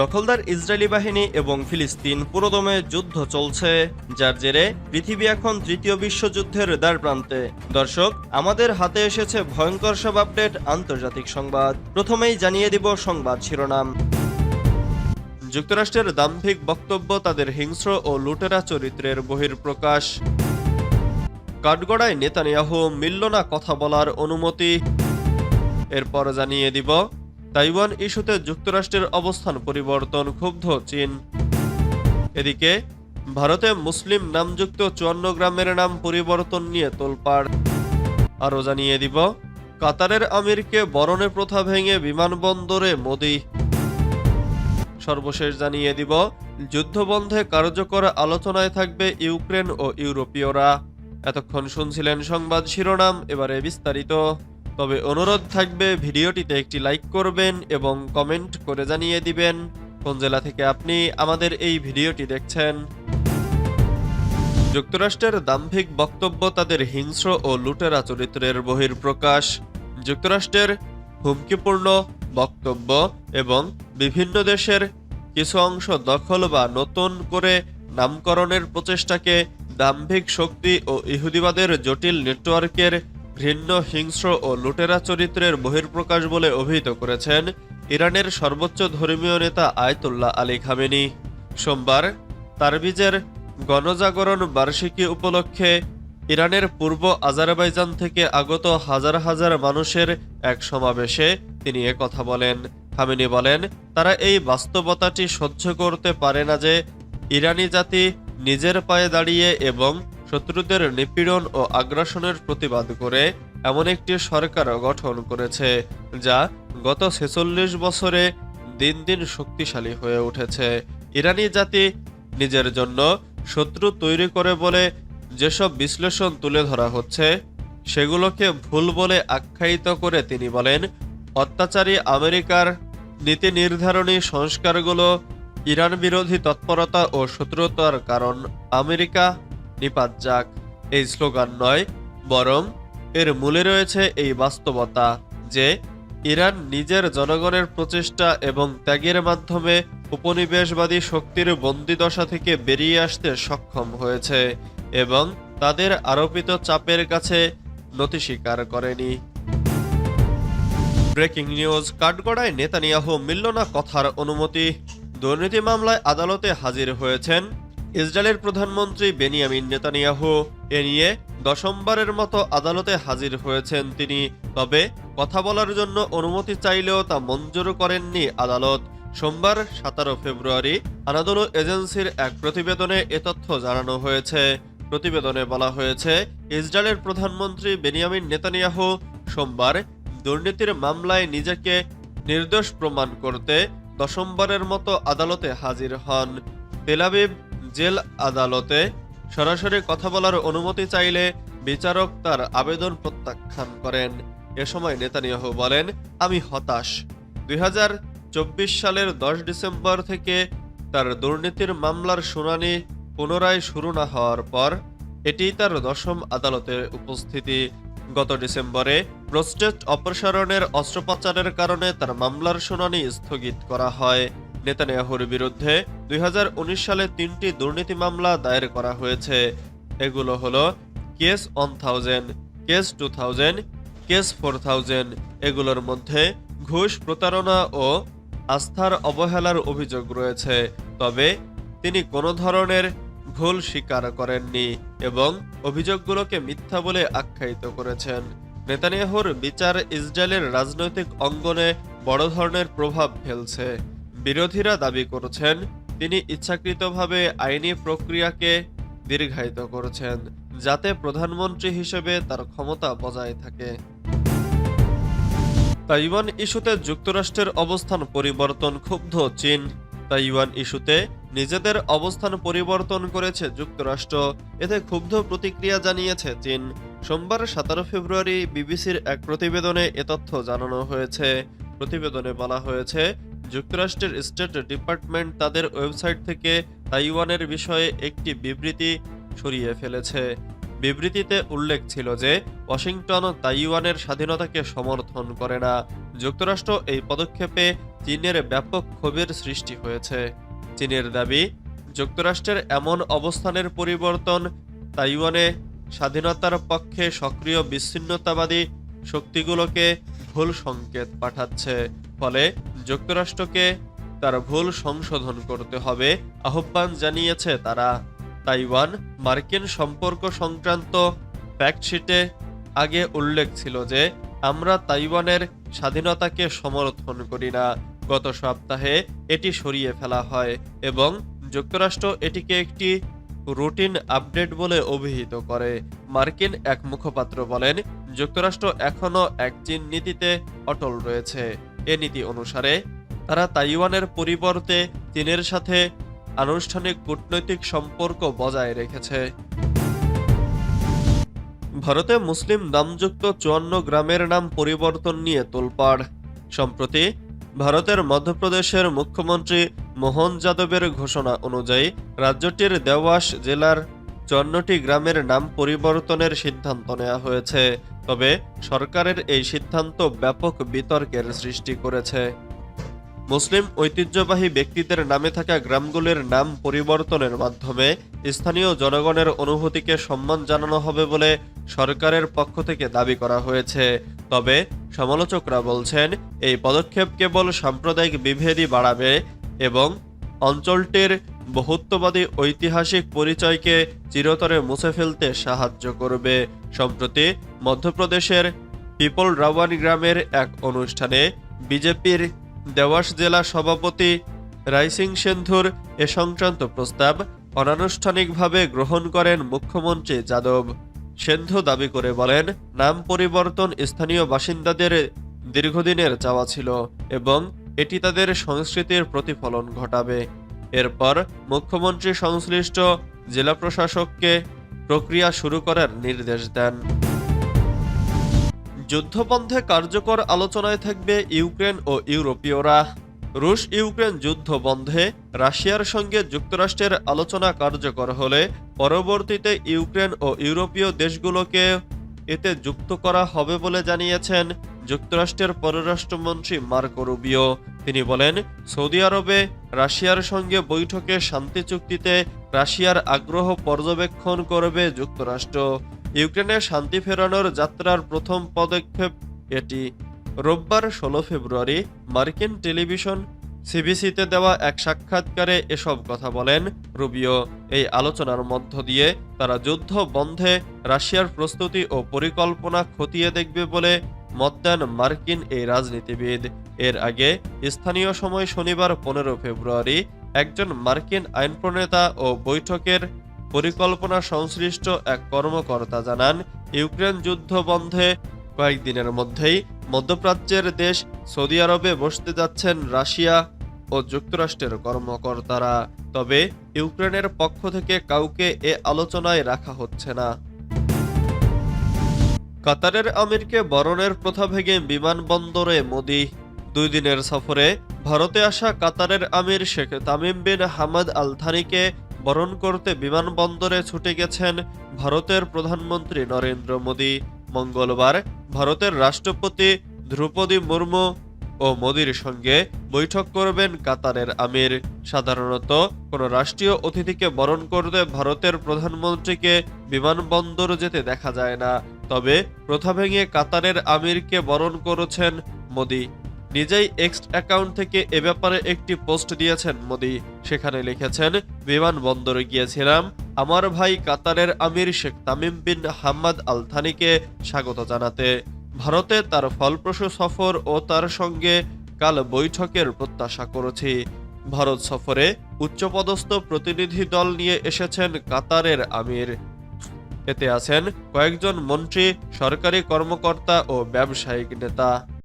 দখলদার ইসরায়েলি বাহিনী এবং ফিলিস্তিন পুরোদমে যুদ্ধ চলছে, যার জেরে পৃথিবী এখন তৃতীয় বিশ্বযুদ্ধের দ্বার প্রান্তে। দর্শক, আমাদের হাতে এসেছে ভয়ঙ্কর সব আপডেট, আন্তর্জাতিক সংবাদ। প্রথমেই জানিয়ে দিব সংবাদ শিরোনাম। যুক্তরাষ্ট্রের দাম্ভিক বক্তব্য, তাদের হিংস্র ও লুটেরা চরিত্রের বহির্প্রকাশ কাঠগড়ায় নেতানিয়াহু মিলল না কথা বলার অনুমতি। এরপর জানিয়ে দিব তাইওয়ান ইস্যুতে যুক্তরাষ্ট্রের অবস্থান পরিবর্তন, ক্ষুব্ধ চীন। এদিকে, ভারতে মুসলিম নামযুক্ত চুয়ান্ন গ্রামের নাম পরিবর্তন নিয়ে তোলপাড়। আরও জানিয়ে দিব, কাতারের আমিরকে বরণে প্রথা ভেঙে বিমানবন্দরে মোদি। সর্বশেষ জানিয়ে দিব, যুদ্ধবন্ধে কার্যকর আলোচনায় থাকবে ইউক্রেন ও ইউরোপীয়রা। এতক্ষণ শুনছিলেন সংবাদ শিরোনাম, এবারে বিস্তারিত। তবে অনুরোধ থাকবে ভিডিওটিতে একটি লাইক করবেন এবং কমেন্ট করে জানিয়ে দিবেন কোন জেলা থেকে আপনি আমাদের এই ভিডিওটি দেখছেন। যুক্তরাষ্ট্রের দাম্ভিক বক্তব্য তাদের হিংস্র ও লুটেরা চরিত্রের বহির্প্রকাশ যুক্তরাষ্ট্রের হুমকিপূর্ণ বক্তব্য এবং বিভিন্ন দেশের কিছু অংশ দখল বা নতুন করে নামকরণের প্রচেষ্টাকে দাম্ভিক শক্তি ও ইহুদিবাদের জটিল নেটওয়ার্কের ঘৃণ্য হিংস্র ও লুটেরা চরিত্রের বহির্প্রকাশ বলে অভিহিত করেছেন ইরানের সর্বোচ্চ ধর্মীয় নেতা আয়তুল্লাহ আলী খামেনি। সোমবার তারবিজের গণজাগরণ বার্ষিকী উপলক্ষে ইরানের পূর্ব আজারবাইজান থেকে আগত হাজার হাজার মানুষের এক সমাবেশে তিনি কথা বলেন। খামেনি বলেন, তারা এই বাস্তবতাটি সহ্য করতে পারে না যে ইরানি জাতি নিজের পায়ে দাঁড়িয়ে এবং শত্রুদের নিপীড়ন ও আগ্রাসনের প্রতিবাদ করে এমন একটি সরকার গঠন করেছে, যা গত ছেচল্লিশ বছরে দিন দিন শক্তিশালী হয়ে উঠেছে। ইরানি জাতি নিজের জন্য শত্রু তৈরি করে বলে যেসব বিশ্লেষণ তুলে ধরা হচ্ছে, সেগুলোকে ভুল বলে আখ্যায়িত করে তিনি বলেন, অত্যাচারী আমেরিকার নীতি নির্ধারণী সংস্কারগুলো ইরান বিরোধী তৎপরতা ও শত্রুতার কারণ। আমেরিকা নিপাত যাক, এই স্লোগান নয়, বরং এর মূলে রয়েছে এই বাস্তবতা যে ইরান নিজের জনগণের প্রচেষ্টা এবং ত্যাগের মাধ্যমে উপনিবেশবাদী শক্তির বন্দিদশা থেকে বেরিয়ে আসতে সক্ষম হয়েছে এবং তাদের আরোপিত চাপের কাছে নতি স্বীকার করেনি। ব্রেকিং নিউজ, কাঠগড়ায় নেতানিয়াহু মিলল না কথার অনুমতি। দুর্নীতি মামলায় আদালতে হাজির হয়েছেন ইসরায়েলের প্রধানমন্ত্রী বেনিয়ামিন নেতানিয়াহু এ নিয়ে দশমবারের মতো আদালতে হাজির হয়েছেন তিনি। তবে কথা বলার জন্য অনুমতি চাইলেও তা মঞ্জুর করেননি আদালত। সোমবার সতেরো ফেব্রুয়ারি আনাদোলু এজেন্সির এক প্রতিবেদনে এ তথ্য জানানো হয়েছে। প্রতিবেদনে বলা হয়েছে, ইসরায়েলের প্রধানমন্ত্রী বেনিয়ামিন নেতানিয়াহু সোমবার দুর্নীতির মামলায় নিজেকে নির্দোষ প্রমাণ করতে দশমবারের মতো আদালতে হাজির হন। তেলাবিব জেল আদালতে সরাসরি কথা বলার অনুমতি চাইলে বিচারক তার আবেদন প্রত্যাখ্যান করেন। এ সময় নেতানিয়াহু বলেন, আমি হতাশ। দুই হাজার চব্বিশ সালের দশ ডিসেম্বর থেকে তার দুর্নীতির মামলার শুনানি পুনরায় শুরু না হওয়ার পর এটিই তার দশম আদালতে উপস্থিতি। গত ডিসেম্বরে প্রস্টেট অপসারণের অস্ত্রোপচারের কারণে তার মামলার শুনানি স্থগিত করা হয়। নেতানিয়াহুর বিরুদ্ধে দুই হাজার উনিশ সালে তিনটি দুর্নীতি মামলা দায়ের করা হয়েছে। এগুলো হলো case one thousand, case two thousand, case four thousand. এগুলোর মধ্যে ঘুষ, প্রতারণা ও আস্থার অবহেলার অভিযোগ রয়েছে। তবে তিনি কোনো ধরনের ভুল স্বীকার করেননি এবং অভিযোগগুলোকে মিথ্যা বলে আখ্যায়িত করেছেন। নেতানিয়াহুর বিচার ইসরায়েলের রাজনৈতিক অঙ্গনে বড় ধরনের প্রভাব ফেলছে। বিরোধীরা দাবি করছেন তিনি ইচ্ছাকৃতভাবে আইনি প্রক্রিয়াকে দীর্ঘায়িত করেছেন, যাতে প্রধানমন্ত্রী হিসেবে তার ক্ষমতা বজায় থাকে। তাইওয়ান ইস্যুতে যুক্তরাষ্ট্রের অবস্থান পরিবর্তন ক্ষুব্ধ চীন। তাইওয়ান ইস্যুতে নিজেদের অবস্থান পরিবর্তন করেছে যুক্তরাষ্ট্র। এতে ক্ষুব্ধ প্রতিক্রিয়া জানিয়েছে চীন। সোমবার সতেরো ফেব্রুয়ারি বিবিসির এক প্রতিবেদনে এ তথ্য জানানো হয়েছে। প্রতিবেদনে বলা হয়েছে যুক্তরাষ্ট্রের স্টেট ডিপার্টমেন্ট তাদের ওয়েবসাইট থেকে তাইওয়ানের বিষয়ে একটি বিবৃতি সরিয়ে ফেলেছে। বিবৃতিতে উল্লেখ ছিল যে, ওয়াশিংটন তাইওয়ানের স্বাধীনতাকে সমর্থন করে না। যুক্তরাষ্ট্র এই পদক্ষেপে চীনের ব্যাপক ক্ষোভের সৃষ্টি হয়েছে। চীনের দাবি, যুক্তরাষ্ট্রের এমন অবস্থানের পরিবর্তন তাইওয়ানে স্বাধীনতার পক্ষে সক্রিয় বিচ্ছিন্নতাবাদী শক্তিগুলোকে ভুল সংকেত পাঠাচ্ছে। ফলে যুক্তরাষ্ট্রকে তার ভুল সংশোধন করতে হবে আহ্বান জানিয়েছে তারা। তাইওয়ান মার্কিন সম্পর্ক সংক্রান্ত ফ্যাক্টশিটে আগে উল্লেখ ছিল যে আমরা তাইওয়ানের স্বাধীনতাকে সমর্থন করি না। গত সপ্তাহে এটি সরিয়ে ফেলা হয় এবং যুক্তরাষ্ট্র এটিকে একটি রুটিন আপডেট বলে অভিহিত করে। মার্কিন এক মুখপাত্র বলেন, যুক্তরাষ্ট্র এখনও এক চীন নীতিতে অটল রয়েছে। এ নীতি অনুসারে তারা তাইওয়ানের পরিবর্তে চীনের সাথে আনুষ্ঠানিক কূটনৈতিক সম্পর্ক বজায় রেখেছে। ভারতে মুসলিম নামযুক্ত চুয়ান্ন গ্রামের নাম পরিবর্তন নিয়ে তোলপাড়। সম্প্রতি ভারতের মধ্যপ্রদেশের মুখ্যমন্ত্রী মোহন যাদবের ঘোষণা অনুযায়ী রাজ্যটির দেওয়াস জেলার চুয়ান্নটি গ্রামের নাম পরিবর্তনের সিদ্ধান্ত নেওয়া হয়েছে। তবে সরকারের এই সিদ্ধান্ত ব্যাপক বিতর্কের সৃষ্টি করেছে। মুসলিম ঐতিহ্যবাহী ব্যক্তিদের নামে থাকা গ্রামগুলির নাম পরিবর্তনের মাধ্যমে স্থানীয় জনগণের অনুভূতিকে সম্মান জানানো হবে বলে সরকারের পক্ষ থেকে দাবি করা হয়েছে। তবে সমালোচকরা বলছেন, এই পদক্ষেপ কেবল সাম্প্রদায়িক বিভেদই বাড়াবে এবং অঞ্চলটির বহুত্ববাদী ঐতিহাসিক পরিচয়কে চিরতরে মুছে ফেলতে সাহায্য করবে। সম্প্রতি মধ্যপ্রদেশের পিপল রাওয়ান গ্রামের এক অনুষ্ঠানে বিজেপির দেওয়াস জেলা সভাপতি রাইসিং সেন্ধুর এ সংক্রান্ত প্রস্তাব অনানুষ্ঠানিকভাবে গ্রহণ করেন মুখ্যমন্ত্রী যাদব। সেন্ধু দাবি করে বলেন, নাম পরিবর্তন স্থানীয় বাসিন্দাদের দীর্ঘদিনের চাওয়া ছিল এবং এটি তাদের সংস্কৃতির প্রতিফলন ঘটাবে। এরপর মুখ্যমন্ত্রী সংশ্লিষ্ট জেলা প্রশাসককে প্রক্রিয়া শুরু করার নির্দেশ দেন। যুদ্ধবন্ধে কার্যকর আলোচনায় থাকবে ইউক্রেন ও ইউরোপীয়রা। রুশ ইউক্রেন যুদ্ধ বন্ধে রাশিয়ার সঙ্গে যুক্তরাষ্ট্রের আলোচনা কার্যকর হলে পরবর্তীতে ইউক্রেন ও ইউরোপীয় দেশগুলোকে এতে যুক্ত করা হবে বলে জানিয়েছেন যুক্তরাষ্ট্রের পররাষ্ট্রমন্ত্রী মার্কো রুবিও। তিনি বলেন, সৌদি আরবে রাশিয়ার সঙ্গে বৈঠকে শান্তি চুক্তিতে রাশিয়ার আগ্রহ পর্যবেক্ষণ করবে যুক্তরাষ্ট্র। ইউক্রেনে শান্তি ফেরানোর যাত্রার প্রথম পদক্ষেপ এটি। রোববার ষোলো ফেব্রুয়ারি মার্কিন টেলিভিশন সিবিসিতে দেওয়া এক সাক্ষাৎকারে এসব কথা বলেন রুবিও। এই আলোচনার মধ্য দিয়ে তারা যুদ্ধ বন্ধে রাশিয়ার প্রস্তুতি ও পরিকল্পনা খতিয়ে দেখবে বলে মত দেন মার্কিন এই রাজনীতিবিদ। এর আগে স্থানীয় সময় শনিবার পনেরো ফেব্রুয়ারি একজন মার্কিন আইন প্রণেতা ও বৈঠকের পরিকল্পনা সংশ্লিষ্ট এক কর্মকর্তা জানান, ইউক্রেন যুদ্ধ বন্ধে কয়েকদিনের মধ্যেই মধ্যপ্রাচ্যের দেশ সৌদি আরবে বসতে যাচ্ছেন রাশিয়া ও যুক্তরাষ্ট্রের কর্মকর্তারা। তবে ইউক্রেনের পক্ষ থেকে কাউকে এ আলোচনায় রাখা হচ্ছে না। কাতারের আমিরকে বরণের প্রথা ভেঙে বিমানবন্দরে মোদি দুই দিনের সফরে ভারতে আসা কাতারের আমির Sheikh Tamim bin Hamad Al থানিকে বরণ করতে বিমানবন্দরে ছুটে গেছেন ভারতের প্রধানমন্ত্রী নরেন্দ্র মোদী। মঙ্গলবার ভারতের রাষ্ট্রপতি ধ্রুপদী মুর্মু ও মোদির সঙ্গে বৈঠক করবেন কাতারের আমির। সাধারণত কোনো রাষ্ট্রীয় অতিথিকে বরণ করতে ভারতের প্রধানমন্ত্রীকে বিমানবন্দর যেতে দেখা যায় না, তবে প্রথা ভেঙে কাতারের আমিরকে বরণ করেছেন মোদি। নিজেই এক্স অ্যাকাউন্ট থেকে এ ব্যাপারে একটি পোস্ট দিয়েছেন মোদি। সেখানে লিখেছেন বিমানবন্দরে গিয়েছিলাম। আমার ভাই কাতারের আমির শেখ তামিম বিন হাম্মাদ আল থানিকে স্বাগত জানাতে। ভারতে তার ফলপ্রসূ সফর ও তার সঙ্গে কাল বৈঠকের প্রত্যাশা করেছি। ভারত সফরে উচ্চপদস্থ প্রতিনিধি দল নিয়ে এসেছেন কাতারের আমির। এতে আছেন কয়েকজন মন্ত্রী, সরকারি কর্মকর্তা ও ব্যবসায়িক নেতা।